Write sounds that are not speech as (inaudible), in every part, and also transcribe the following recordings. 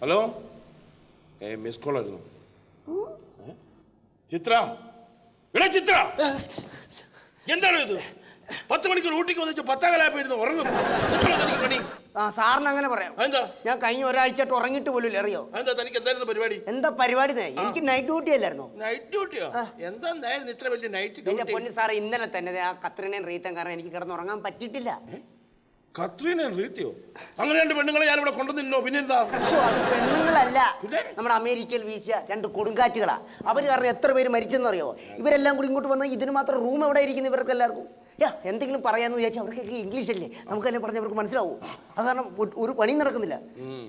Hello ഏ miss call ആയിരുന്നു ഏ? ചിത്ര എടാ ചിത്ര എന്താണ് ഇത് പത്ത് മണിക്കൂർ ഊട്ടിക്ക് വന്നിട്ട് പത്താകലായപ്പോ ഇരുന്ന് ഉറങ്ങും എന്താണ് തനിക്ക് പണി ആ സാറിന് അങ്ങനെ പറയാം. എന്താ ഞാൻ കഴിഞ്ഞ ഒരാഴ്ചയായിട്ട് ഉറങ്ങിട്ട് പോലും അറിയോ? എന്താ തനിക്ക് എന്തായിരുന്നു പരിപാടി? എന്താ പരിപാടി? എനിക്ക് നൈറ്റ് ഡ്യൂട്ടി അല്ലായിരുന്നു. നൈറ്റ് ഡ്യൂട്ടിയോ എന്തായിരുന്നു ഇത്ര വലിയ നൈറ്റ് എന്റെ ഡ്യൂട്ടി സാർ ഇന്നലെ തന്നെ ആ കത്രീനയും റീത്തം കാരണം എനിക്ക് കിടന്നുറങ്ങാൻ പറ്റിയിട്ടില്ല. കത്രീനയും റീത്തിയോ? അങ്ങനെ രണ്ട് പെണ്ണുങ്ങളെ ഞാൻ ഇവിടെ കൊണ്ടുവന്നില്ലോ പിന്നെന്താ? എന്താ അത് പെണ്ണുങ്ങളല്ല. നമ്മുടെ അമേരിക്കയിൽ വീശിയ രണ്ട് കൊടുങ്കാറ്റുകളാ. അവർ കാരണം എത്ര പേര് മരിച്ചെന്നറിയോ? ഇവരെല്ലാം കൂടി ഇങ്ങോട്ട് വന്നാൽ ഇതിന് മാത്രം റൂം എവിടെ ഇരിക്കുന്നു ഇവർക്ക് എല്ലാവർക്കും യാ എന്തെങ്കിലും പറയാന്ന് വിചാരിച്ചാൽ അവർക്കൊക്കെ ഇംഗ്ലീഷ് അല്ലേ? നമുക്ക് തന്നെ പറഞ്ഞ് അവർക്ക് മനസ്സിലാവും. അത് കാരണം ഒരു- പണി നടക്കുന്നില്ല.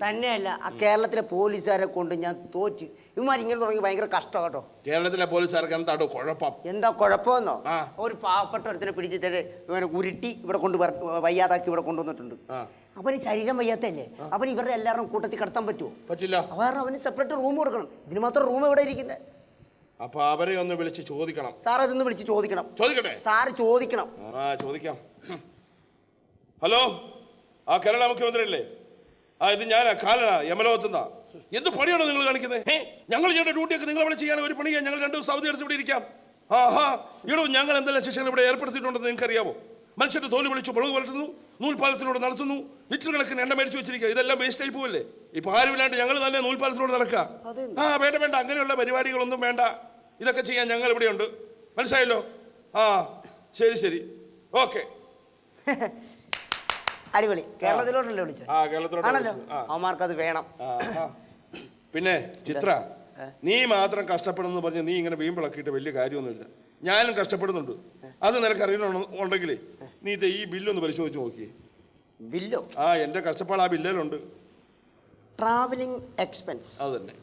തന്നെയല്ല ആ കേരളത്തിലെ പോലീസുകാരെ കൊണ്ട് ഞാൻ തോറ്റ്. ഇവന്മാർ ഇങ്ങനെ തുടങ്ങി ഭയങ്കര കഷ്ടം കേട്ടോ. കേരളത്തിലെ പോലീസുകാർക്ക് എന്താ കുഴപ്പം? എന്താ കുഴപ്പമെന്നോ. ഒരു പാവപ്പെട്ട ഒരുത്തിനെ പിടിച്ചിട്ട് ഇവനെ ഉരുട്ടി ഇവിടെ കൊണ്ട് വയ്യാതാക്കി ഇവിടെ കൊണ്ടുവന്നിട്ടുണ്ട്. അവന് ശരീരം വയ്യാത്തല്ലേ അവൻ ഇവരുടെ എല്ലാവരും കൂട്ടത്തിൽ കിടത്താൻ പറ്റുമോ? പറ്റില്ല. കാരണം അവന് സെപ്പറേറ്റ് റൂം കൊടുക്കണം. ഇതിന് മാത്രം റൂം എവിടെ ഇരിക്കുന്നത് അപ്പൊ അവരെ ഒന്ന് വിളിച്ച് ചോദിക്കണം. സാർ അതൊന്ന് വിളിച്ച് ചോദിക്കണം. ചോദിക്കട്ടെ? സാർ ചോദിക്കണം. ആ ചോദിക്കാം. ഹലോ? ആ കേരള മുഖ്യമന്ത്രി അല്ലേ ആ ഇത് ഞാനാ കാലനാ യമലോകത്തുന്ന എന്ത് പണിയാണോ നിങ്ങൾ കാണിക്കുന്നത് ഏ ഞങ്ങൾ ചെയ്യേണ്ട ഡ്യൂട്ടിയൊക്കെ നിങ്ങൾ ഇവിടെ ചെയ്യാൻ ഒരു പണിയാണ് ഞങ്ങൾ രണ്ട് ദിവസം അവധി എടുത്ത് ഇവിടെ ഇരിക്കാം. ആഹാ ഇവിടെ ഞങ്ങൾ എന്തെല്ലാം ശിക്ഷകൾ ഇവിടെ ഏർപ്പെടുത്തിയിട്ടുണ്ടെന്ന് നിങ്ങൾക്ക് അറിയാമോ മനുഷ്യന്റെ തോൽ വിളിച്ചു മുളക് വളർത്തുന്നു നൂൽപ്പാലത്തിലൂടെ നടത്തുന്നു. ലിറ്റർ കണക്കിന് എണ്ണ മേടിച്ചു വെച്ചിരിക്കുക. ഇതെല്ലാം വേസ്റ്റ് ആയി പോവല്ലേ? ഇപ്പൊ ആരുമില്ലാണ്ട് ഞങ്ങൾ തന്നെ നൂൽപ്പാലത്തിലൂടെ നടക്കുക. ആ വേണ്ട വേണ്ട. അങ്ങനെയുള്ള പരിപാടികളൊന്നും വേണ്ട. ഇതൊക്കെ ചെയ്യാൻ ഞങ്ങൾ ഇവിടെ ഉണ്ട്. മനസ്സിലായല്ലോ? ആ ശരി ശരി. ഓക്കെ. (laughs) അടിപൊളി. കേരളത്തിലോട്ടല്ലേ വിളിച്ചത്? ആ കേരളത്തിലോട്ട്. അവന്മാർക്ക് അത് വേണം. പിന്നെ ചിത്ര നീ മാത്രം കഷ്ടപ്പെടുന്നു പറഞ്ഞ് നീ ഇങ്ങനെ വീമ്പിളക്കിയിട്ട് വലിയ കാര്യമൊന്നുമില്ല. ഞാനും കഷ്ടപ്പെടുന്നുണ്ട്. അത് നിനക്ക് അറിയണമെന്നുണ്ടെങ്കിൽ നീ ഈ ബില്ലൊന്ന് പരിശോധിച്ച് നോക്കിയേ. ബില്ലോ ആ എന്റെ കഷ്ടപ്പാട് ആ ബില്ലിലുണ്ട്. ട്രാവലിംഗ് എക്സ്പെൻസ് അത് തന്നെ.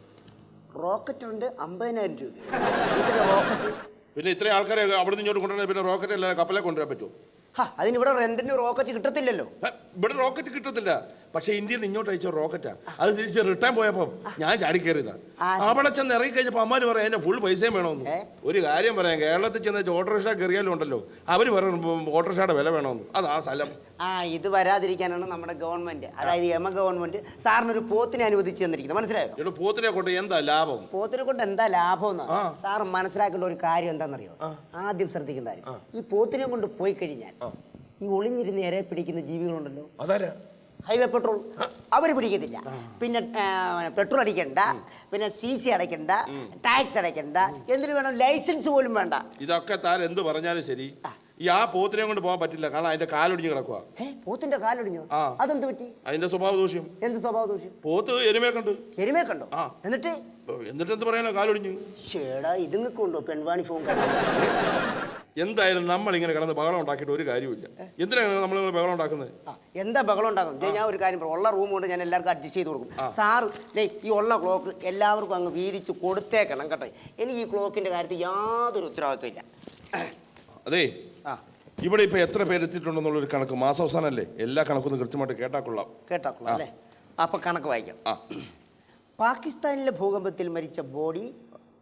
റോക്കറ്റ് ഉണ്ട് അമ്പതിനായിരം രൂപ. ഇതിന്റെ റോക്കറ്റ് പിന്നെ ഇത്രയും ആൾക്കാരെ അവിടെ നിന്ന് ഇങ്ങോട്ട് കൊണ്ടുവരാൻ പിന്നെ റോക്കറ്റ് അല്ലാതെ കപ്പലെ കൊണ്ടുവരാൻ പറ്റുമോ? അതിന് ഇവിടെ റെന്റിന് റോക്കറ്റ് കിട്ടത്തില്ലല്ലോ. ഇവിടെ റോക്കറ്റ് കിട്ടത്തില്ല. പക്ഷെ ഇന്ത്യയിൽ നിന്ന് ഇങ്ങോട്ട് അയച്ച റോക്കറ്റാണ് അത് തിരിച്ച് റിട്ടേൺ പോയപ്പോൾ ഞാൻ ചാടി കയറിയതാ. ആ. അവിടെ ചെന്ന് ഇറങ്ങി കഴിഞ്ഞപ്പോൾ പറയാം എന്നെ ഫുൾ പൈസയും വേണമെന്ന്. ഒരു കാര്യം പറയാം കേരളത്തിൽ ചെന്ന് ഓട്ടോറിക്ഷ കയറിയാലും ഉണ്ടല്ലോ. അവർ പറയും ഓട്ടോറിക്ഷയുടെ വില വേണമെന്ന്. അത് ആ സ്ഥലം. ആ ഇത് വരാതിരിക്കാനാണ് നമ്മുടെ ഗവൺമെന്റ്. അതായത് എമ ഗവൺമെന്റ് സാറിനൊരു പോത്തിനെ അനുവദിച്ചു തന്നിരിക്കുന്നത് മനസ്സിലായോ? ഇവിടെ പോത്തിനെ കൊണ്ട് എന്താ ലാഭം? പോത്തിനെ കൊണ്ട് എന്താ ലാഭം സാർ മനസ്സിലാക്കേണ്ട ഒരു കാര്യം എന്താണെന്നറിയോ? ആദ്യം ശ്രദ്ധിക്കേണ്ട കാര്യം. ഈ പോത്തിനെ കൊണ്ട് പോയി കഴിഞ്ഞാൽ ഈ ഒളിഞ്ഞിരുന്ന് ഇര പിടിക്കുന്ന ജീവികളുണ്ടല്ലോ. അതാരാ? Highway petrol. അവർ പിടിക്കത്തില്ല. പിന്നെ പെട്രോൾ അടിക്കണ്ട. പിന്നെ സി സി അടയ്ക്കണ്ട. ടാക്സ് അടയ്ക്കണ്ട. എന്തിനു വേണം? ലൈസൻസ് പോലും വേണ്ട. ഇതൊക്കെ താൻ എന്ത് പറഞ്ഞാലും ശരി. ഈ ആ പോത്തിനെ കൊണ്ട് പോകാൻ പറ്റില്ല. കാരണം അതിന്റെ കാലൊടിഞ്ഞ് കിടക്കുക ഏ പോത്തിന്റെ കാലൊടിഞ്ഞോ? ആ. അതെന്ത് പറ്റി? അതിന്റെ സ്വഭാവ ദൂഷ്യം എന്ത് സ്വഭാവ ദൂഷ്യം പോത്ത് എരുമയെ കണ്ട് എരുമയെ കണ്ടോ ആ. എന്നിട്ട്? എന്നിട്ട് എന്ത് പറയാനോ കാലൊടിഞ്ഞു? ചേടാ പെൺവാണി ഫോൺ എന്തായാലും നമ്മൾ ഇങ്ങനെ കിടന്ന് ബഹളം ഉണ്ടാക്കിയിട്ട് ഒരു കാര്യമില്ല എന്തിനാണ് നമ്മൾ ബഹളം ഉണ്ടാക്കുന്നത്? ആ, എന്താ ബഹളം ഉണ്ടാക്കുന്നത്? ദേ ഞാൻ ഒരു കാര്യം പറയാം. ഉള്ള റൂം കൊണ്ട് ഞാൻ എല്ലാവർക്കും അഡ്ജസ്റ്റ് ചെയ്ത് കൊടുക്കും. സാറ് ദേ ഈ ഉള്ള ക്ലോക്ക് എല്ലാവർക്കും അങ്ങ് വീതിച്ച് കൊടുത്തേക്കണം കേട്ടോ. എനിക്ക് ഈ ക്ലോക്കിന്റെ കാര്യത്തിൽ യാതൊരു ഉത്തരവാദിത്വം ഇല്ല. അതെ. ഇവിടെ ഇപ്പൊ എത്ര പേര് എത്തിയിട്ടുണ്ടെന്നുള്ളൊരു കണക്ക് മാസാവസാനല്ലേ? എല്ലാ കണക്കൊന്നും കൃത്യമായിട്ട് കേട്ടാ കൊള്ളാം. കേട്ടോളാം അല്ലേ? അപ്പൊ കണക്ക് വായിക്കാം. ആ. പാകിസ്ഥാനിലെ ഭൂകമ്പത്തിൽ മരിച്ച ബോഡി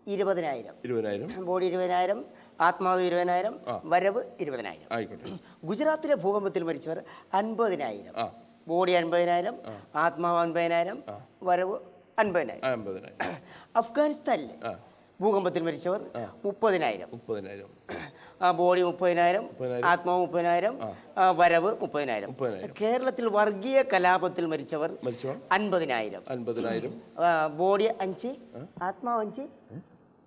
ഇരുപതിനായിരം. ഇരുപതിനായിരം. ബോഡി ഇരുപതിനായിരം ആത്മാവ് ഇരുപതിനായിരം. വരവ് ഇരുപതിനായിരം. ആയിക്കോട്ടെ. ഗുജറാത്തിലെ ഭൂകമ്പത്തിൽ മരിച്ചവർ അൻപതിനായിരം. ബോഡി അൻപതിനായിരം ആത്മാവ് അൻപതിനായിരം വരവ് അൻപതിനായിരം. അമ്പതിനായിരം അഫ്ഗാനിസ്ഥാനിലെ. ഭൂകമ്പത്തിൽ മരിച്ചവർ മുപ്പതിനായിരം. മുപ്പതിനായിരം. ബോഡി മുപ്പതിനായിരം. ആത്മാവ് മുപ്പതിനായിരം വരവ് മുപ്പതിനായിരം. കേരളത്തിൽ വർഗീയ കലാപത്തിൽ മരിച്ചവർ അൻപതിനായിരം. അൻപതിനായിരം. ബോഡി അഞ്ച് ആത്മാവ് അഞ്ച്.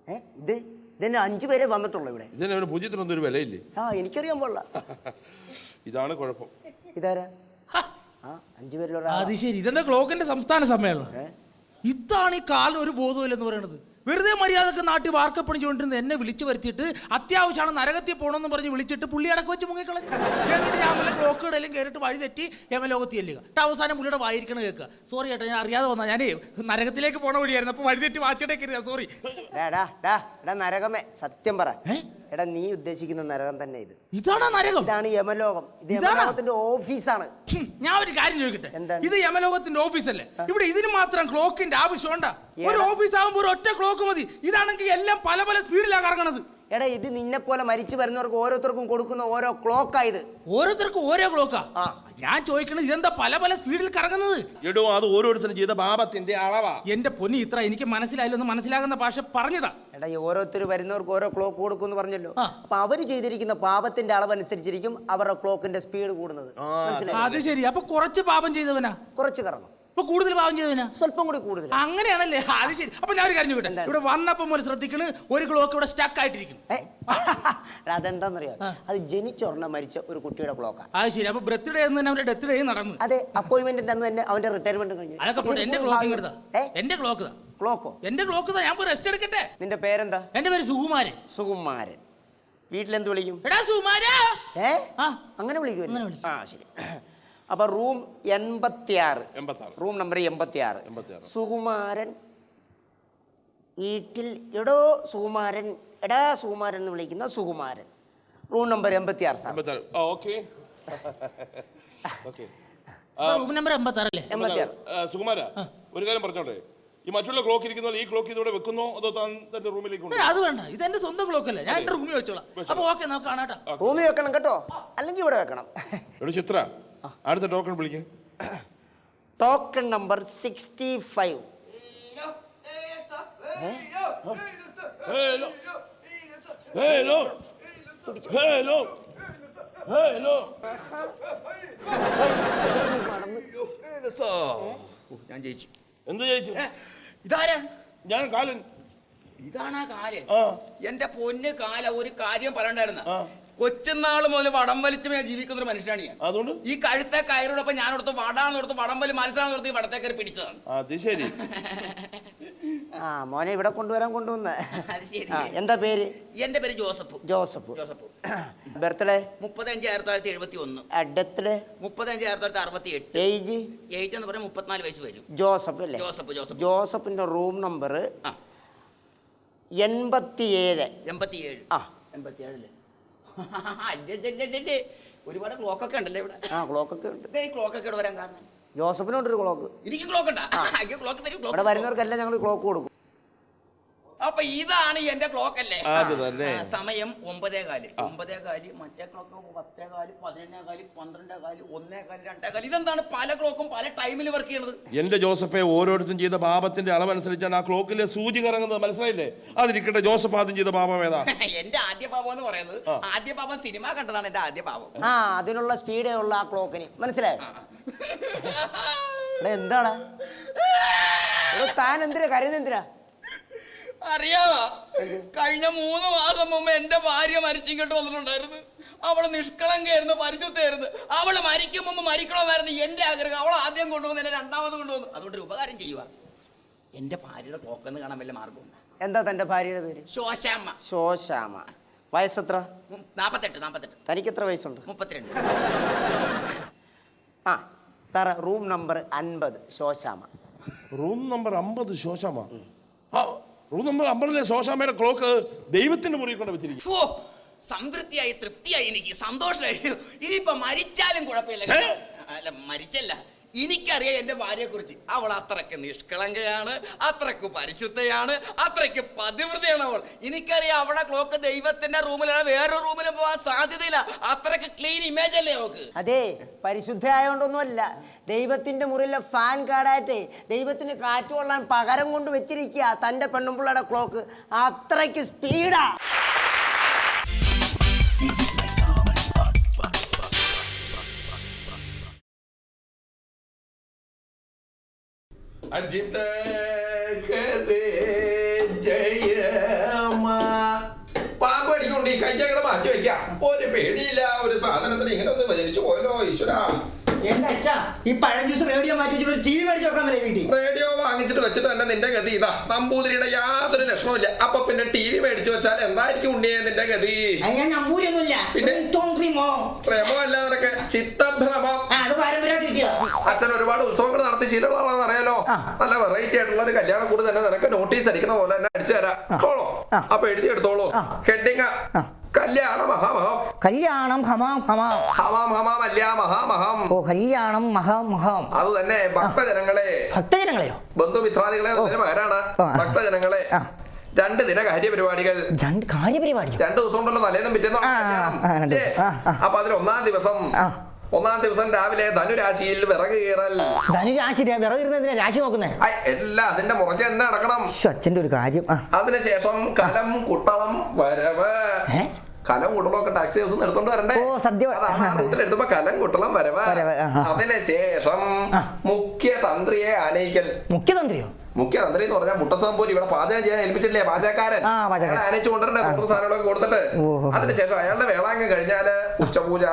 ഏ? ഇത് ഇതന്നെ അഞ്ചു പേരെ വന്നിട്ടുള്ളൂ ഇവിടെ. ഇതിന് പൂജ്യത്തിനൊന്നും ഒരു വിലയില്ലേ? ആ എനിക്കറിയാൻ പാടില്ല. (laughs) ഇതാണ് കുഴപ്പം. ഇതാരാ? ആ അഞ്ചു പേരിലുള്ള അത് ശരി. ഇതെന്താ ക്ലോക്കിന്റെ സംസ്ഥാന സമ്മേളനം? ഇതാണ് ഈ കാലിന് ഒരു ബോധമില്ലെന്ന് പറയുന്നത് വെറുതെ മര്യാദയ്ക്ക് നാട്ടിൽ വാർക്കപ്പണിച്ചുകൊണ്ടിരുന്ന എന്നെ വിളിച്ചു വരുത്തിയിട്ട് അത്യാവശ്യമാണ് നരകത്തിൽ പോകണമെന്ന് പറഞ്ഞ് വിളിച്ചിട്ട് പുള്ളി അടക്കം വെച്ച് മുങ്ങിക്കളഞ്ഞു. ഞാൻ വല്ല ക്ലോക്ക് കയറിയിട്ട് വഴി തെറ്റി യമലോകത്ത് ചെല്ലുക. എന്നിട്ട് അവസാനം പുള്ളിയുടെ വായിരിക്കണ കേൾക്കുക. സോറി ചേട്ടാ ഞാൻ അറിയാതെ വന്നാ. ഞാനേ നരകത്തിലേക്ക് പോണ വഴിയായിരുന്നു. അപ്പോൾ വഴി തെറ്റി വാച്ചിടേ കയറിയാ സോറി നരകമേ സത്യം പറ. എടാ നീ ഉദ്ദേശിക്കുന്ന നരകം തന്നെ ഇത്. ഇതാണ് നരകം? ഇതാണ് യമലോകം. ഇത് യമലോകത്തിന്റെ ഓഫീസാണ്. ഞാൻ ഒരു കാര്യം ചോദിക്കട്ടെ? എന്താ ഇത് യമലോകത്തിന്റെ ഓഫീസ് അല്ലേ ഇവിടെ ഇതിന് മാത്രം ക്ലോക്കിന്റെ ആവശ്യമുണ്ടാ? ഒരു ഓഫീസ് ആകുമ്പോൾ ഒരു ഒറ്റ ക്ലോക്ക് മതി. ഇതാണെങ്കിൽ എല്ലാം പല പല സ്പീഡിലാണ് കറങ്ങണത്. എടാ ഇത് നിന്നെ പോലെ മരിച്ചു വരുന്നവർക്ക് ഓരോരുത്തർക്കും കൊടുക്കുന്ന ഓരോ ക്ലോക്കാ ഇത്. ഓരോരുത്തർക്കും ഓരോ ക്ലോക്കാ? ആ. ഞാൻ ചോദിക്കണത് ഇതെന്താ പല പല സ്പീഡിൽ കറങ്ങുന്നത്? എടോ അത് ഓരോരുത്തരും ചെയ്ത പാപത്തിന്റെ അളവാ. എന്റെ പൊന്നി ഇത്ര എനിക്ക് മനസ്സിലായില്ലെന്ന് മനസ്സിലാകുന്ന ഭാഷ പറഞ്ഞതാ. എടാ ഈ ഓരോരുത്തർ വരുന്നവർക്ക് ഓരോ ക്ലോക്ക് കൊടുക്കും എന്ന് പറഞ്ഞല്ലോ. ആ. അപ്പൊ അവർ ചെയ്തിരിക്കുന്ന പാപത്തിന്റെ അളവനുസരിച്ചിരിക്കും അവരുടെ ക്ലോക്കിന്റെ സ്പീഡ് കൂടുന്നത്. മനസ്സിലായോ? അത് ശരി. അപ്പൊ കുറച്ച് പാപം ചെയ്തവനാ? കുറച്ച് കറങ്ങും. ഇപ്പൊ കൂടുതൽ പാവം ചെയ്തവനാ സ്വല്പം കൂടി കൂടുതൽ. അങ്ങനെയാണല്ലേ? അത് ശരി. അപ്പൊ ഞാൻ ഒരു കാര്യം ചോദിക്കട്ടെ? ഇവിടെ വന്നപ്പം മുതൽ ശ്രദ്ധിക്കണ് ഒരു ക്ലോക്ക് ഇവിടെ സ്റ്റക്ക് ആയിട്ടിരിക്കും. (laughs) അതെന്താന്നറിയാം? അത് ജനിച്ചൊരെണ്ണം മരിച്ച ഒരു കുട്ടിയുടെ ക്ലോക്കാണ് അത് ശരി. അപ്പൊ ബർത്ത്ഡേ എന്ന് തന്നെ അവന്റെ ഡെത്ത് ഡേ നടന്നു. അതെ അപ്പോയിന്റ്മെന്റ് അന്ന് തന്നെ അവന്റെ റിട്ടയർമെന്റ് കഴിഞ്ഞു. അതൊക്കെ എന്റെ ക്ലോക്ക് എന്റെ ക്ലോക്ക് ക്ലോക്കോ എന്റെ ക്ലോക്ക് ഞാൻ പോയി റെസ്റ്റ് എടുക്കട്ടെ? നിന്റെ പേരെന്താ? എന്റെ പേര് സുകുമാരൻ. സുകുമാരൻ. വീട്ടിലെന്ത് വിളിക്കും? എടാ സുകുമാരാ. ഏ? ആ. അങ്ങനെ വിളിക്കും അങ്ങനെ വിളിക്കും. ആ ശരി. അപ്പൊ റൂം എൺപത്തി ആറ് റൂം നമ്പർ എൺപത്തി ആറ് സുകുമാരൻ വീട്ടിൽ എടോ സുകുമാരൻ എടാ സുകുമാരൻ എന്ന് വിളിക്കുന്ന സുകുമാരൻ. റൂം നമ്പർ എൺപത്തിയാറ് സാർ. എൺപത്താറ്. ആ ഓക്കെ. (laughs) ഓക്കെ. റൂം നമ്പർ എൺപത്തി ആറല്ലേ എൺപത്തിയാറ്. സുകുമാര ഒരു കാര്യം പറഞ്ഞോട്ടെ? ഈ മറ്റുള്ള ക്ലോക്ക് ഇരിക്കുന്ന ഈ ക്ലോക്ക് ഇതോടെ വെക്കുന്നോ? അതോ താൻ തന്റെ റൂമിലേക്ക് അത് വേണ്ട. ഇത് എന്റെ സ്വന്തം ക്ലോക്ക് അല്ലേ? ഞാൻ എന്റെ റൂമിൽ വെച്ചോളാം. അപ്പൊ ഓക്കെ നമുക്ക് കാണാട്ടോ റൂമിൽ വെക്കണം കേട്ടോ. അല്ലെങ്കിൽ ഇവിടെ വെക്കണം. എടോ ചിത്ര അടുത്ത ടോക്കൺ വിളിക്കാം. Token number sixty five hello. Hello hello hello ഞാൻ ജയിച്ചു. എന്ത് ജയിച്ചു? ഇതാരാ? ഞാൻ കാലൻ. ഇതാണ് ആ. കാര്യം എന്റെ പൊന്ന് കാല ഒരു കാര്യം പറയണ്ടായിരുന്ന. കൊച്ചുനാൾ മുതൽ വടം വലിച്ചുമേ ജീവിക്കുന്ന ഒരു മനുഷ്യനാണ് ഞാൻ. അതുകൊണ്ട്? ഈ കഴുത്തെ കയറോടൊപ്പം ഞാൻ എടുത്ത് വടാന്ന് ഓർത്ത് വടം വലി മത്സരം നിർത്തി വടത്തെ കയറി പിടിച്ചതാണ്. അത് ശരി. ആ മോനെ ഇവിടെ കൊണ്ടുവരാൻ കൊണ്ടുവന്ന. അത് ശരി. എന്താ പേര്? എന്റെ പേര് ജോസഫ്. ജോസഫ്. ജോസഫ്. ബർത്ത്ഡേ? മുപ്പത്തഞ്ച് ആയിരത്തി തൊള്ളായിരത്തി എഴുപത്തി ഒന്ന് ഡെത്ത് മുപ്പത്തഞ്ച് ആയിരത്തി തൊള്ളായിരത്തി അറുപത്തി എട്ട് ഏജ്? ഏജ് എന്ന് പറഞ്ഞാൽ മുപ്പത്തിനാല് വയസ്സ് വരും. ജോസഫ് അല്ലേ? Joseph Joseph. ജോസഫിന്റെ റൂം നമ്പർ എൺപത്തിയേഴ്. എൺപത്തിയേഴ്. ആ. എൺപത്തിയേഴ് ഏഴല്ലേ ഒരുപാട് ക്ലോക്കൊക്കെ ഉണ്ടല്ലേ ഇവിടെ? ആ ക്ലോക്ക് ഒക്കെ ഉണ്ട്. ഈ ക്ലോക്കൊക്കെ ഇവിടെ വരാൻ കാരണം. ജോസഫിനുണ്ടൊരു ക്ലോക്ക്. എനിക്ക് ക്ലോക്ക് ഉണ്ടാ ക്ലോക്ക് തരും ഇവിടെ ക്ലോക്ക് വരുന്നവർക്കെല്ലാം ഞങ്ങൾ ക്ലോക്ക് കൊടുക്കും. അപ്പൊ ഇതാണ് എന്റെ ക്ലോക്ക് അല്ലേ? അത് തന്നെ. ആ, സമയം ഒമ്പതേ കാൽ ഒമ്പതേ കാൽ മറ്റേ ക്ലോക്ക് പത്തേ കാൽ പതിനൊന്നേ കാൽ പന്ത്രണ്ടേ കാൽ ഒന്നേ കാൽ രണ്ടേ കാൽ ഇതെന്താണ് പല ക്ലോക്കും പല ടൈമിൽ വർക്ക് ചെയ്യുന്നത് എന്റെ ജോസഫെ ഓരോരുത്തരും ചെയ്ത പാപത്തിന്റെ അളവനുസരിച്ചാണ് ആ ക്ലോക്കിലെ സൂചി കറങ്ങുന്നത്. മനസ്സിലായില്ലേ? അതിരിക്കട്ടെ ജോസഫ് ആദ്യം ചെയ്ത പാപം ഏതാ? (laughs) എന്റെ ആദ്യ പാപം എന്ന് പറയുന്നത് ആദ്യ പാപം സിനിമ കണ്ടതാണ് എന്റെ ആദ്യ പാപം. ആ അതിനുള്ള സ്പീഡേ ഉള്ള ആ ക്ലോക്കിന് മനസ്സിലായോ? എന്താണ്? എന്താടാ ഇവിടെ താൻ എന്തിനാ കരുതെന്തിനാ അറിയാവാ? കഴിഞ്ഞ മൂന്ന് മാസം മുമ്പ് എന്റെ ഭാര്യ മരിച്ചിങ്ങോട്ട് വന്നിട്ടുണ്ടായിരുന്നു. അവൾ നിഷ്കളങ്കായിരുന്നു പരിശുദ്ധയായിരുന്നു അവൾ മരിക്കും മുമ്പ് മരിക്കണമെന്നായിരുന്നു എന്റെ ആഗ്രഹം. അവൾ ആദ്യം കൊണ്ടുവന്ന് എന്നെ രണ്ടാമത് കൊണ്ടുവന്നു. അതുകൊണ്ട് ഒരു ഉപകാരം ചെയ്യുക. എന്റെ ഭാര്യയുടെ പോക്കെന്ന് കാണാൻ വല്ല മാർഗം എന്താ തന്റെ ഭാര്യയുടെ പേര്? ശോശാമ്മ. ശോശാമ വയസ്സെത്ര? നാപ്പത്തെട്ട് നാപ്പത്തെട്ട്. തനിക്ക് എത്ര വയസ്സുണ്ട്? മുപ്പത്തിരണ്ട്. ആ സാറേ റൂം നമ്പർ അൻപത് ശോശാമ റൂം നമ്പർ അമ്പത് ശോശാമ ആ, റൂം നമ്പർ അമ്പതിലെ ശോശാമയുടെ ക്ലോക്ക് ദൈവത്തിന്റെ മുറിയിൽ കൊണ്ട് വെച്ചിരിക്കും ഫോ, സംതൃപ്തിയായി തൃപ്തിയായി എനിക്ക് സന്തോഷമായി. ഇനിയിപ്പൊ മരിച്ചാലും കുഴപ്പമില്ല കേട്ടോ. അല്ല മരിച്ചല്ല. എനിക്കറിയാം എന്റെ ഭാര്യയെക്കുറിച്ച്. അവൾ അത്രയ്ക്ക് നിഷ്കളങ്കയാണ് അത്രയ്ക്ക് പരിശുദ്ധയാണ് അത്രയ്ക്ക് പതിവൃതയാണ് അവൾ. എനിക്കറിയാം അവളെ ക്ലോക്ക് ദൈവത്തിന്റെ റൂമിലാണ് വേറെ റൂമിലും പോകാൻ സാധ്യതയില്ല. അത്രയ്ക്ക് ക്ലീൻ ഇമേജ് അല്ലേ അവൾക്ക്? അതെ പരിശുദ്ധമായോണ്ടൊന്നുമല്ല ദൈവത്തിന്റെ മുറിയിലെ ഫാൻ കാർഡായിട്ട് ദൈവത്തിന് കാറ്റ് കൊള്ളാൻ പകരം കൊണ്ട് വെച്ചിരിക്കുക തന്റെ പെണ്ണുമ്പിള്ളയുടെ ക്ലോക്ക് അത്രയ്ക്ക് സ്പീഡാ അജിത ജയമ പാമ്പ് അടിക്കൊണ്ട് മാറ്റി വെക്കാം ഒരു പേടിയില്ല. ഒരു സാധനത്തിന് ഇങ്ങനെ ഒന്ന് വചനിച്ചു പോയല്ലോ ഈശ്വര. ഈ പഴം ജ്യൂസ് റേഡിയോ മാറ്റി വെച്ചിട്ട് ടി വി മേടിച്ച് വെക്കാൻ വീട്ടിൽ. റേഡിയോ വാങ്ങിച്ചിട്ട് വെച്ചിട്ട് തന്നെ നിന്റെ ഗതി ഇതാ. നമ്പൂതിരിയുടെ യാതൊരു ലക്ഷണമില്ല അപ്പൊ പിന്നെ ടി വി മേടിച്ചു വെച്ചാൽ എന്തായിരിക്കും ഉണ്ണിയെ നിന്റെ ഗതി? ഞാൻ നമ്പൂരിയൊന്നുമില്ല. പിന്നെ? തോന്നിമോ പ്രേമമല്ല നിനക്ക്. ചിത്തഭ്രമം. അച്ഛൻ ഒരുപാട് ഉത്സവങ്ങൾ നടത്തി. ശീലമുള്ളതാണെന്ന് അറിയാലോ? നല്ല വെറൈറ്റി ആയിട്ടുള്ള ഒരു കല്യാണം കൂടി തന്നെ നിനക്ക് നോട്ടീസ് അടിക്കണ പോലെ തന്നെ അടിച്ചു തരാം. അപ്പൊ എഴുതി എടുത്തോളൂ. ഹെഡിങ്. കല്യാണ മഹാമഹം കല്യാണം ഹമാം ഹമാം. ഹമാം ഹമാം അല്ല മഹാമഹം ഓ കല്യാണം മഹാം മഹാം. അത് തന്നെ ഭക്തജനങ്ങളെ. ഭക്തജനങ്ങളെയോ? ബന്ധുമിത്രാദികളെ ആ. ഭക്തജനങ്ങളെ. രണ്ട് ദിന കാര്യപരിപാടികൾ രണ്ട് കാര്യപരിപാടികൾ? രണ്ട് ദിവസം ഉണ്ടല്ലോ തലേന്നും പിറ്റേന്നും. അപ്പൊ അതിൽ ഒന്നാം ദിവസം. ഒന്നാം ദിവസം രാവിലെ ധനുരാശിയിൽ വിറക് കീറൽ. ധനുരാശി വിറകിരുന്നതിനെ രാശി നോക്കുന്നേ? ഐ, എല്ലാം അതിന്റെ മുറയ്ക്ക് തന്നെ നടക്കണം. ശ്ശോ, അച്ഛന്റെ ഒരു കാര്യം. അതിനുശേഷം കലം കുട്ടളം വരവ്? കലം കുട്ടളം ഒക്കെ ടാക്സി ഹൗസ് എടുത്തോണ്ട് വരണ്ടേ? റൂട്ടിൽ എടുത്തപ്പോ കലം കുട്ടളം വരവ്. അതിനുശേഷം മുഖ്യതന്ത്രിയെ ആനയിക്കൽ. മുഖ്യതന്ത്രിയോ? മുഖ്യ തന്ത്രി എന്ന് പറഞ്ഞാൽ മുട്ടസാമ്പൂരി ഇവിടെ പാചകം ചെയ്യാൻ ഏൽപ്പിച്ചില്ലേ പാചകക്കാരൻ. കൊണ്ടുവരണ്ടേ കുറച്ച് സാധനങ്ങളൊക്കെ കൊടുത്തിട്ട്. അതിനുശേഷം അയാളുടെ വേളാങ്ങ് കഴിഞ്ഞാൽ ഉച്ചപൂജ.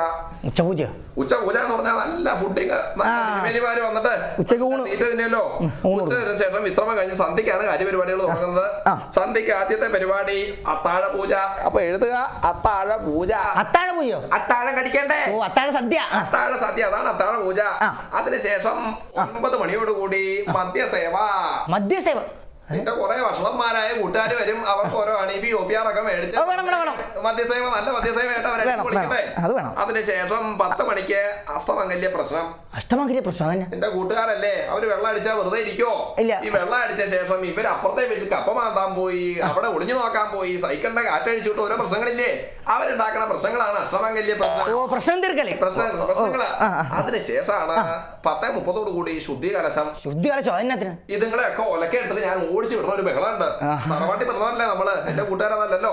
ഉച്ചപൂജ ഉച്ചപൂജ എന്ന് പറഞ്ഞാൽ നല്ല ഫുഡിങ് മേലിമാര് വന്നിട്ട് ഉച്ചയ്ക്ക് ഊണ്. ഉച്ചതിന് ശേഷം വിശ്രമം കഴിഞ്ഞ് സന്ധ്യക്കാണ് കാര്യപരിപാടികൾ തുടങ്ങുന്നത്. സന്ധിക്ക് സന്ധ്യക്ക് ആദ്യത്തെ പരിപാടി അത്താഴ പൂജ അപ്പൊ എഴുതുക അത്താഴ പൂജ അത്താഴ പൂജ അത്താഴം കടിക്കണ്ടേ? ഓ അത്താഴ സദ്യ. അത്താഴ സദ്യ അതാണ് അത്താഴ പൂജ. അതിനുശേഷം ഒൻപത് മണിയോടുകൂടി മദ്യസേവ. മദ്യസേവ നിന്റെ കുറെ വഷളന്മാരായ കൂട്ടുകാർ വരും. അവർക്ക് ഓരോ ആണ്. ഒപ്പിയാറൊക്കെ ഒ പി ആർ ഒക്കെ മേടിച്ച് മദ്യസേവ നല്ല മദ്യസേവയായിട്ട് അവരെ വേണം. അതിനുശേഷം പത്ത് മണിക്ക് അഷ്ടമംഗല്യ പ്രശ്നം. അഷ്ടമംഗല്യ പ്രശ്നം നിന്റെ കൂട്ടുകാരല്ലേ അവർ വെള്ളം അടിച്ചാൽ വെറുതെ ഇരിക്കോ? ഇല്ല. ഈ വെള്ളം അടിച്ച ശേഷം ഇവർ അപ്പുറത്തെ വീട്ടിൽ കപ്പ മാന്താൻ പോയി അവിടെ ഒളിഞ്ഞു നോക്കാൻ പോയി സൈക്കിളിന്റെ കാറ്റഴിച്ചിട്ട് ഓരോ പ്രശ്നങ്ങളില്ലേ? അവരുണ്ടാക്കുന്ന പ്രശ്നങ്ങളാണ് അഷ്ടമംഗല്യ പ്രശ്നം. പ്രശ്നം പ്രശ്ന ഓ, ഓ, പ്രശ്നങ്ങളാ. ആ, ആ. അതിനുശേഷമാണ് പത്തേ മുപ്പതോട് കൂടി ശുദ്ധി കലശം ശുദ്ധി കലശോ ഇതുങ്ങളെയൊക്കെ ഒലക്കെടുത്തിട്ട് ഞാൻ ഓടിച്ചു വിടണ. ഒരു ബഹളമുണ്ട്. തറവാട്ടി പറഞ്ഞതല്ലേ നമ്മൾ? എന്റെ കൂട്ടുകാരല്ലോ.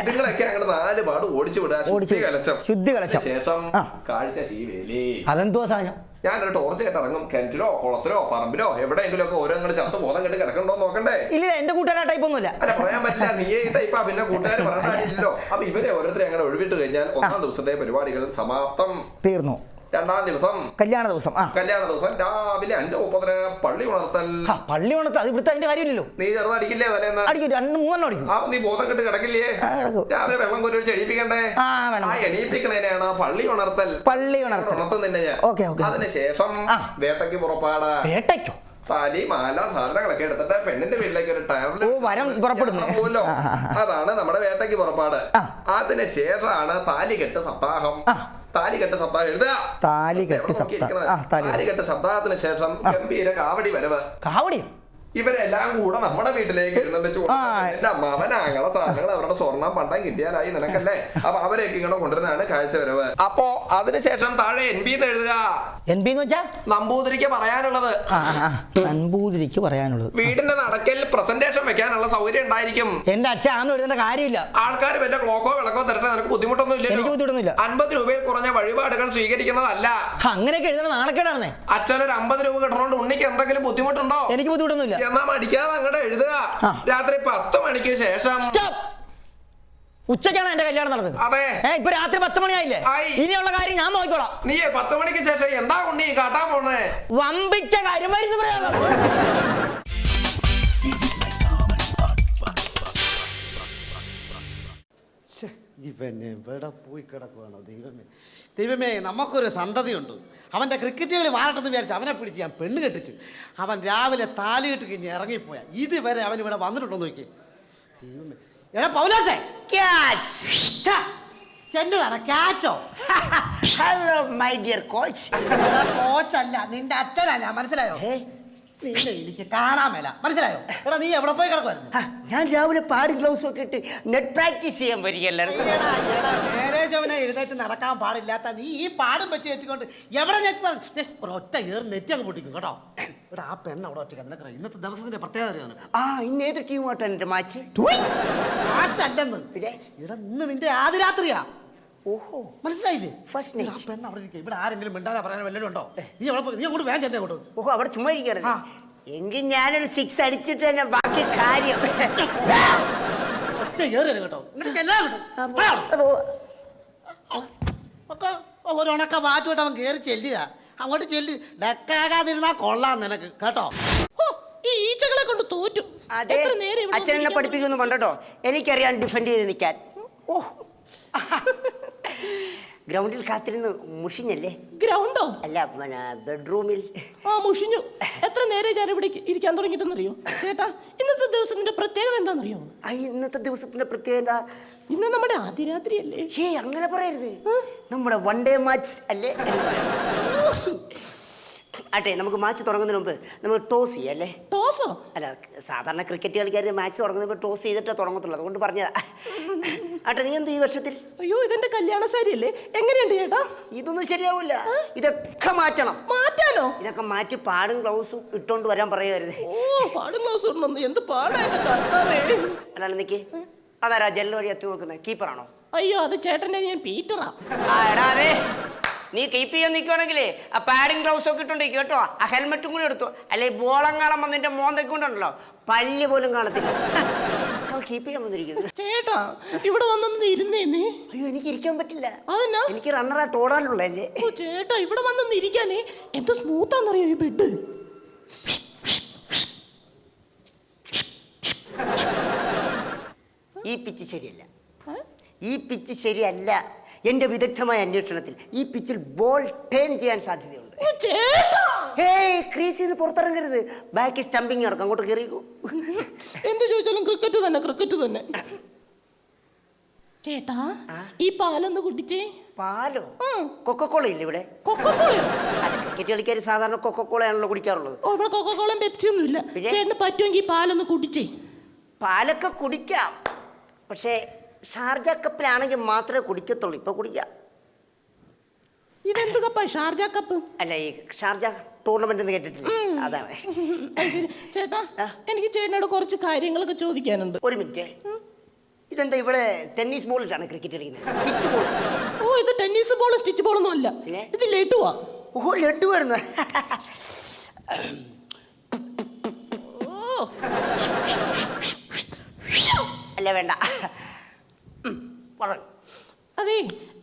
ഇതുങ്ങളൊക്കെ അങ്ങനെ നാല് പാട് ഓടിച്ചു വിടുക. ശുദ്ധി ഓടിച്ചു വിടുക. കലശം ശുദ്ധി കലശം. ശേഷം കാഴ്ച ശീവേലി. അതെന്തോ സാധനം? ഞാനൊരു ടോർച്ച് കേട്ട് ഇറങ്ങും കിണറ്റിലോ കുളത്തിലോ പറമ്പിലോ എവിടെയെങ്കിലും ഒക്കെ ഓരോ അങ്ങോട്ട് ചത്ത് ബോധം കെട്ട് കിടക്കണ്ടോ നോക്കണ്ടേ? ഇല്ല എന്റെ കൂട്ടുകാരെ ടൈപ്പ് ഒന്നുമില്ല. അല്ല പറയാൻ പറ്റില്ല. നീ ഈ ടൈപ്പാ പിന്നെ കൂട്ടുകാർ പറഞ്ഞില്ലല്ലോ അപ്പൊ ഇവരെ ഓരോരുത്തരെ അങ്ങനെ ഒഴിവിട്ട് കഴിഞ്ഞാൽ ഒന്നാം ദിവസത്തെ പരിപാടികൾ സമാപ്തം. തീർന്നു. രണ്ടാം ദിവസം കല്യാണ ദിവസം ആ കല്യാണ ദിവസം രാവിലെ അഞ്ച് മുപ്പതിന് പള്ളി ഉണർത്തൽ ആ, പള്ളി ഉണർത്തൽ അത് ഇവിടുത്തെ അതിന്റെ കാര്യമില്ലല്ലോ നീ ചെറുതടിക്കില്ലേ തലേന്ന് അടിക്കും രണ്ട് മൂന്നെണ്ണം അടിക്കും ആ നീ ബോധം കെട്ട് കിടക്കില്ലേ ആ, കിടക്കും. രാവിലെ വെള്ളം കോരി ഒഴിച്ച് എണീപ്പിക്കണ്ടേ ആ, വേണം. ആ എണീപ്പിക്കണേനാണ് പള്ളി ഉണർത്തൽ പള്ളി ഉണർത്തൽ. ഉണർത്തുന്നില്ല ഞാൻ ഓക്കെ, ഓക്കെ. അതിനുശേഷം ആ. വേട്ടയ്ക്ക് പുറപ്പാട് വേട്ടയ്ക്കോ താലി മാല സാധനങ്ങളൊക്കെ എടുത്തിട്ട് പെണ്ണിന്റെ വീട്ടിലേക്ക് ഒരു ടയറിൽ ഓ, വരം പുറപ്പെടുന്നു. പോലോ ആ, ആ, ആ. അതാണ് നമ്മുടെ വേട്ടയ്ക്ക് പുറപ്പാട് ആ. താലി കെട്ട് സപ്താഹം ആ. താലികെട്ട് സപ്താഹം എഴുതുക. താലികെട്ട് സപ്താഹം. ആ, താലികെട്ട്. താലികെട്ട് സപ്താഹത്തിന് ശേഷം ഗംഭീര കാവടി വരവ്. കാവടിയോ? ഇവരെല്ലാം കൂടെ നമ്മുടെ വീട്ടിലേക്ക് എഴുന്നള്ളിച്ച് ആ. എന്റെ അമ്മാവനാങ്ങളെ സാധനങ്ങൾ അവരുടെ സ്വർണം പണ്ടം കിട്ടിയാലായി നിനക്കല്ലേ? അപ്പൊ അവരെയൊക്കെ ഇങ്ങനെ കൊണ്ടുവരാനാണ് കാഴ്ച വരവ് അപ്പോ അതിനുശേഷം താഴെ എൻ ബി എന്ന് എഴുതുക. എൻ പി എന്ന് വെച്ചാ? നമ്പൂതിരിക്ക് പറയാനുള്ളത്. ആ ആ, ആ. നമ്പൂതിരിക്ക് പറയാനുള്ളത്. വീടിന്റെ നടക്കൽ പ്രസന്റേഷൻ വെക്കാനുള്ള സൗകര്യം ഉണ്ടായിരിക്കും. എന്റെ അച്ഛൻ ആന്ന് എഴുതേണ്ട കാര്യമില്ല. ആൾക്കാർ വല്ല ക്ലോക്കോ വിളക്കോ തരട്ടെ നിനക്ക് ബുദ്ധിമുട്ടൊന്നും എനിക്ക് ഇല്ലല്ലോ ബുദ്ധിമുട്ടൊന്നുമില്ല. അൻപത് രൂപയിൽ കുറഞ്ഞ വഴിപാടുകൾ സ്വീകരിക്കുന്നതല്ല. ആ, അങ്ങനെയൊക്കെ എഴുതണ അച്ഛൻ ഒരു അമ്പത് രൂപ കിട്ടണോണ്ട് ഉണ്ണിക്ക് എന്തെങ്കിലും ബുദ്ധിമുട്ടുണ്ടോ? എനിക്ക് ബുദ്ധിമുട്ടൊന്നുമില്ല. എന്നാ മടിക്കാതെ അങ്ങോട്ട് എഴുതുക. ആ. രാത്രി പത്ത് മണിക്ക് ശേഷം സ്റ്റോപ്പ്! ഉച്ചയ്ക്കാണ് എന്റെ കല്യാണം നടന്നത്. അതെ. ഇപ്പൊ രാത്രി പത്ത് മണിയായില്ലേ? ആയി. ഇനിയുള്ള കാര്യം ഞാൻ നോക്കിക്കോളാം. നീ പത്ത് മണിക്ക് ശേഷം എന്താ ഉണ്ണി കാട്ടാൻ പോണേ? വമ്പിച്ച കാര്യം വരുന്ന പ്രയോഗം പോയി കിടക്കുവാണോ ദൈവമേ? ദൈവമേ നമുക്കൊരു സന്തതിയുണ്ട്. അവന്റെ ക്രിക്കറ്റ് കളി മാറട്ടെന്ന് വിചാരിച്ച് അവനെ പിടിച്ച് ഞാൻ പെണ്ണ് കെട്ടിച്ച് അവൻ രാവിലെ താലിയിട്ട് കഴിഞ്ഞ് ഇറങ്ങിപ്പോയാ. ഇതുവരെ അവൻ ഇവിടെ വന്നിട്ടുണ്ടോ നോക്കി ദൈവമേ എടാ പൗലാസേ. എന്നതാണ് ക്യാച്ചോ ഹലോ മൈ ഡിയർ കോച്ച് എടാ കോച്ചല്ല നിന്റെ അച്ഛനല്ല. മനസ്സിലായോ? നിന്നെ എനിക്ക് കാണാൻ മേല. മനസ്സിലായോ? എടാ നീ എവിടെ പോയി കിടക്കുമായിരുന്നു ഞാൻ രാവിലെ പാടി ഗ്ലൗസ് ഒക്കെ ഇട്ട് നെറ്റ് പ്രാക്ടീസ് ചെയ്യാൻ വരികയല്ലായിരുന്നു എടാ, എടാ, നേരെ ചവനെ എഴുന്നേറ്റ് നടക്കാൻ പാടില്ലാത്ത നീ ഈ പാടും വെച്ച് കെട്ടിക്കൊണ്ട് എവിടെ നെറ്റ് ഒരൊറ്റ ഏറ് നെറ്റ് അങ്ങ് പൊട്ടിക്കും കേട്ടോ. എടാ ആ പെണ്ണ് അവിടെ ഒറ്റ നിനക്കറിയാം? ഇന്നത്തെ ദിവസത്തിന്റെ പ്രത്യേകത അറിയാം ആ ഇന്ന് ഏത് ടീമായിട്ടാണ് എന്റെ മാച്ച്? മാച്ചല്ലെന്ന്. പിന്നെ? ഇവിടെ ഇന്ന് നിന്റെ ആദ്യ രാത്രിയാ ഓഹോ. മനസ്സിലായില്ലേ? ഫസ്റ്റ് പെണ്ണ് അവിടെ ഇരിക്കുക ഇവിടെ ആരെങ്കിലും മിണ്ടാതെ പറയാൻ വല്ലതും ഉണ്ടോ? നീ അവിടെ പോയി നീ അങ്ങോട്ട് വേഗം ചെന്നേ അങ്ങോട്ട് ഓഹോ അവിടെ ചുമ്മാ ഇരിക്കണം ആ. എങ്കിൽ ഞാനൊരു സിക്സ് അടിച്ചിട്ട് തന്നെ ബാക്കി കാര്യം. ഒറ്റ കേട്ടോ. നിനക്ക് എല്ലാം കിട്ടും? ആ. അതോ ഒക്കെ ഒരു ഉണക്ക വാച്ചുമായിട്ട് അവൻ കയറി ചെല്ലുക. അങ്ങോട്ട് ചെല്ലു. ഡക്കാകാതിരുന്നാ കൊള്ളാം നിനക്ക്. കേട്ടോ? ഈ ഈച്ചകളെ കൊണ്ട് തോറ്റു. അതെ. എത്ര നേരം ഇവിടെ അച്ഛൻ എന്നെ വന്നിരിക്കാൻ പഠിപ്പിക്കുന്നു പണ്ടോ എനിക്കറിയാൻ ഡിഫെൻഡ് ചെയ്ത് നിൽക്കാൻ. ഓ ഗ്രൗണ്ടിൽ കാത്തിരുന്ന് മുഷിഞ്ഞല്ലേ? ഗ്രൗണ്ടോ? അല്ല പിന്നെ ബെഡ്റൂമിൽ. ആ മുഷിഞ്ഞു. എത്ര നേരെ ഞാൻ ഇവിടെ ഇരിക്കാൻ തുടങ്ങിയിട്ടെന്നറിയോ? ചേട്ടാ ഇന്നത്തെ ദിവസത്തിന്റെ പ്രത്യേകത എന്താണെന്നറിയോ ആ ഇന്നത്തെ ദിവസത്തിന്റെ പ്രത്യേകത ഇന്ന് നമ്മുടെ ആദ്യരാത്രി അല്ലേ ഏ അങ്ങനെ പറയരുത്. നമ്മുടെ വൺ ഡേ മാച്ച് അല്ലേ. ആട്ടെ നമുക്ക് മാച്ച് തുടങ്ങുന്നതിന് മുമ്പ് നമുക്ക് ടോസ് ചെയ്യാം അല്ലേ ടോസോ അല്ല സാധാരണ ക്രിക്കറ്റ് കളിക്കാർ മാച്ച് തുടങ്ങുന്നപ്പോൾ ടോസ് ചെയ്തിട്ടേ തുടങ്ങത്തുള്ളൂ. അതുകൊണ്ട് പറഞ്ഞതാ. ആട്ടെ നീ എന്ത് ഈ വർഷത്തിൽ? അയ്യോ ഇതെന്റെ കല്യാണ സാരി അല്ലേ? എങ്ങനെയുണ്ട് ചേട്ടാ? ഇതൊന്നും ശരിയാവില്ല. ഇതൊക്കെ മാറ്റണം. മാറ്റാനോ? ഇതൊക്കെ മാറ്റി പാടും ഗ്ലൗസും ഇട്ടോണ്ട് വരാൻ പറയുമായിരുന്നു ഓ പാടും ഗ്ലൗസ് ഇടണമെന്ന് എന്ത് പാടായിട്ട് കർത്താവേ. അല്ലാണ്ട് നിക്ക്. അതാരാ ജനൽ വഴി എത്തി നോക്കുന്നത്? കീപ്പറാണോ അയ്യോ അത് ചേട്ടന്റെ ഞാൻ പീറ്ററാ ആ എടാ അതെ. നീ കീപ്പ് ചെയ്യാൻ നിൽക്കുവാണെങ്കിലേ ആ പാഡിങ് ഗ്ലൗസ് ഒക്കെ ഇട്ടുണ്ട് കേട്ടോ. ആ ഹെൽമെറ്റും കൂടി എടുത്തു. അല്ലെ ബോളം കാണാൻ വന്നിന്റെ മോന്തൊക്കെ കൊണ്ടുണ്ടല്ലോ പല്ല് പോലും കാണത്തില്ല. (laughs) കീപ്പ് ചെയ്യാൻ വന്നിരിക്കുന്നത് ചേട്ടാ ഇവിടെ വന്നൊന്ന് ഇരുന്നേ നീ. അയ്യോ എനിക്ക് ഇരിക്കാൻ പറ്റില്ല. അതെന്നാ? എനിക്ക് റണ്ണറായിട്ട് ഓടാനുള്ളല്ലേ ഓ ചേട്ടാ ഇവിടെ വന്നൊന്ന് ഇരിക്കാനേ. എന്ത് സ്മൂത്താന്നറിയോ ഈ ബെഡ് ഈ പിച്ച് ശരിയല്ല. ഈ പിച്ച് ശരിയല്ല. എന്റെ വിദഗ്ധമായ അന്വേഷണത്തിൽ ഈ പിച്ചിൽ ബോൾ ടേൺ ചെയ്യാൻ സാധ്യതയുണ്ട്. ഏയ് ക്രീസിൽ നിന്ന് പുറത്തിറങ്ങരുത്. ബാക്കി സ്റ്റംപിങ് നടക്കും. അങ്ങോട്ട് കയറിക്കൂ എന്ത് ചോദിച്ചാലും ക്രിക്കറ്റ് തന്നെ ക്രിക്കറ്റ് തന്നെ. ചേട്ടാ ഈ പാലൊന്ന് കുടിച്ചേ. പാലോ. കൊക്കക്കോള ഇല്ല ഇവിടെ? കൊക്കക്കോളയോ അല്ല ക്രിക്കറ്റ് കളിക്കാർ സാധാരണ കൊക്കക്കോളയാണല്ലോ കുടിക്കാറുള്ളത്. ഓ ഇവിടെ കൊക്കക്കോളയും പെപ്സി ഒന്നും ഇല്ല? ചേട്ടന് പറ്റുമെങ്കിൽ പാലൊന്ന് കുടിച്ചേ. പാലൊക്കെ കുടിക്കാം. പക്ഷേ ഷാർജ കപ്പിലാണെങ്കിൽ മാത്രമേ കുടിക്കത്തുള്ളൂ. ഇപ്പൊ കുടിക്ക. ഇതെന്ത് കപ്പാ? Sharjah cup? അല്ല ഈ ഷാർജ ടൂർണമെന്റ് എന്ന് കേട്ടിട്ടില്ല അതാണ്. അത് ശരി. ചേട്ടാ എനിക്ക് ചേട്ടനോട് കുറച്ച് കാര്യങ്ങളൊക്കെ ചോദിക്കാനുണ്ട്. ഒരു മിനിറ്റ്. ഇതെന്താ ഇവിടെ ടെന്നീസ് ബോളിട്ടാണ് ക്രിക്കറ്റ് കളിക്കുന്നത്? Stitch ball. ഓ ഇത് ടെന്നീസ് ബോൾ സ്റ്റിച്ച് ബോളൊന്നും അല്ല. പിന്നെ? ഇത് ലഡുവാ. ഓ ലഡു വരുന്നു ഓ. അല്ല വേണ്ട. അതെ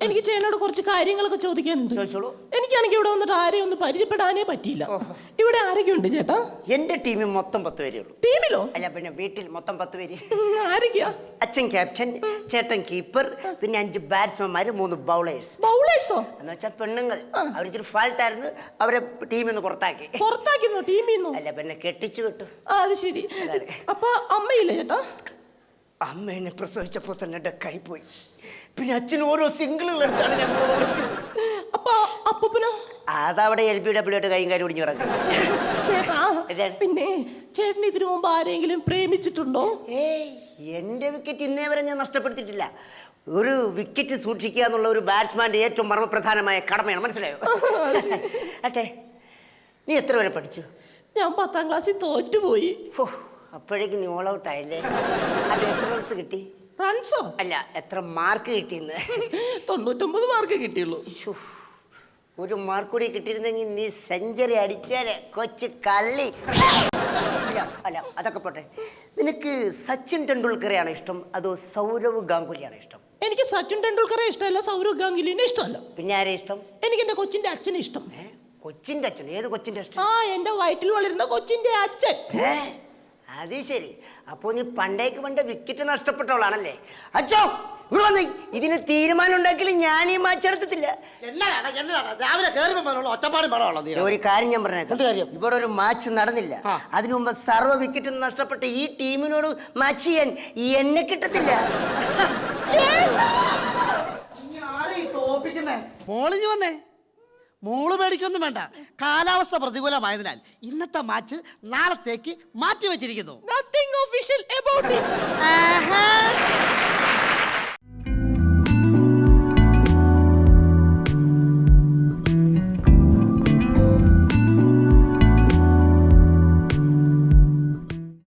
എനിക്ക് ചേട്ടനോട് കുറച്ച് കാര്യങ്ങളൊക്കെ ചോദിക്കാനുണ്ട് ചോദിച്ചോളൂ. എനിക്കാണെങ്കിൽ ഇവിടെ വന്നിട്ട് ആരെയും ഒന്ന് പരിചയപ്പെടാനേ പറ്റിയില്ല. ഇവിടെ ആരൊക്കെ ഉണ്ട് ചേട്ടാ? എന്റെ ടീമിൽ മൊത്തം പത്ത് പേരേ ഉള്ളൂ. ടീമിലോ? അല്ല പിന്നെ വീട്ടിൽ മൊത്തം പത്ത് പേര്. ആരൊക്കെയാ? അച്ഛൻ ക്യാപ്റ്റൻ ചേട്ടൻ കീപ്പർ പിന്നെ അഞ്ച് ബാറ്റ്സ്മാൻമാര് മൂന്ന് ബൗളേഴ്സ് ബൗളേഴ്സോ എന്ന് വെച്ചാൽ പെണ്ണുങ്ങൾ. അവരിച്ചിരി ഫാൾട്ടായിരുന്നു അവരെ ടീമിൽ നിന്ന് പുറത്താക്കി. പുറത്താക്കിന്നു ടീമിൽ നിന്ന്? അല്ല പിന്നെ കെട്ടിച്ചു വിട്ടു. ആ അത് ശരി. അപ്പൊ അമ്മയില്ലേ ചേട്ടാ? അമ്മ എന്നെ പ്രസവിച്ചപ്പോൾ തന്നെ ഡെക്കായി പോയി. പിന്നെ അച്ഛൻ ഓരോ സിംഗിളുകൾ എടുത്താണ് ഞങ്ങൾ വളർത്തിയത്. അപ്പൊ അതവിടെ എൽ ബി ഡബ്ല്യു ആയിട്ട് കൈയും കാര്യം ഒടിഞ്ഞു കിടക്കും. ചേട്ടാ പിന്നെ ചേട്ടൻ ഇതിനു മുമ്പ് ആരെങ്കിലും പ്രേമിച്ചിട്ടുണ്ടോ? ഏയ് എന്റെ വിക്കറ്റ് ഇന്നേ വരെ ഞാൻ നഷ്ടപ്പെടുത്തിയിട്ടില്ല. ഒരു വിക്കറ്റ് സൂക്ഷിക്കുക എന്നുള്ള ഒരു ബാറ്റ്സ്മാന്റെ ഏറ്റവും മർമ്മപ്രധാനമായ കടമയാണ് മനസ്സിലായോ? അട്ടെ നീ എത്ര വരെ പഠിച്ചു? ഞാൻ പത്താം ക്ലാസ്സിൽ തോറ്റുപോയി. ഫോ. അപ്പോഴേക്കും നീ ഓൾ ഔട്ട് ആയില്ലേ? അത് എത്ര റൺസ് കിട്ടി? റൺസോ അല്ല എത്ര മാർക്ക് കിട്ടിയെന്ന്? (laughs) തൊണ്ണൂറ്റൊമ്പത് മാർക്ക് കിട്ടിയുള്ളൂ. ശ്ശോ, ഒരു മാർക്ക് കൂടി കിട്ടിയിരുന്നെങ്കിൽ നീ സെഞ്ചുറി അടിച്ചേരെ കൊച്ചു കള്ളി. അല്ല അല്ല അതൊക്കെ പോട്ടെ. നിനക്ക് സച്ചിൻ ടെണ്ടുൽക്കറെയാണ് ഇഷ്ടം? അതോ സൗരവ് ഗാംഗുലിയാണ് ഇഷ്ടം? എനിക്ക് സച്ചിൻ ടെണ്ടുൽക്കറെ ഇഷ്ടമല്ല സൗരവ് ഗാംഗുലിനെ ഇഷ്ടമല്ല. പിന്നെ ആരെ ഇഷ്ടം? എനിക്ക് എന്റെ കൊച്ചിന്റെ അച്ഛനെ ഇഷ്ടം. ഏ? കൊച്ചിന്റെ അച്ഛൻ ഏത് കൊച്ചിന്റെ ആ ഇഷ്ടം എന്റെ വയറ്റിൽ വളരുന്ന കൊച്ചിന്റെ അച്ഛൻ. ഏ? അത് ശരി. അപ്പോ നീ പണ്ടേക്ക് പണ്ട് വിക്കറ്റ് നഷ്ടപ്പെട്ടവളാണല്ലേ? അച്ഛോ ഇവിടെ വന്നേ. ഇതിന് തീരുമാനം ഉണ്ടാക്കിയാലും ഞാൻ ഈ മാച്ച് എടുത്തിട്ടില്ല എന്നതാണ് എന്നതാണ് രാവിലെ ഒരു കാര്യം ഞാൻ പറഞ്ഞേക്കാം. എന്ത് കാര്യം? ഇവിടെ ഒരു മാച്ച് നടന്നില്ല. അതിനു മുമ്പ് സർവ വിക്കറ്റ് നഷ്ടപ്പെട്ട ഈ ടീമിനോട് മാച്ച് ചെയ്യാൻ എന്നെ കിട്ടത്തില്ല. മോളിഞ്ഞു വന്നേ. മോൾ മേടിക്കൊന്നും വേണ്ട. കാലാവസ്ഥ പ്രതികൂലമായതിനാൽ ഇന്നത്തെ മാച്ച് നാളത്തേക്ക് മാറ്റി വെച്ചിരിക്കുന്നു nothing official about it Aaha.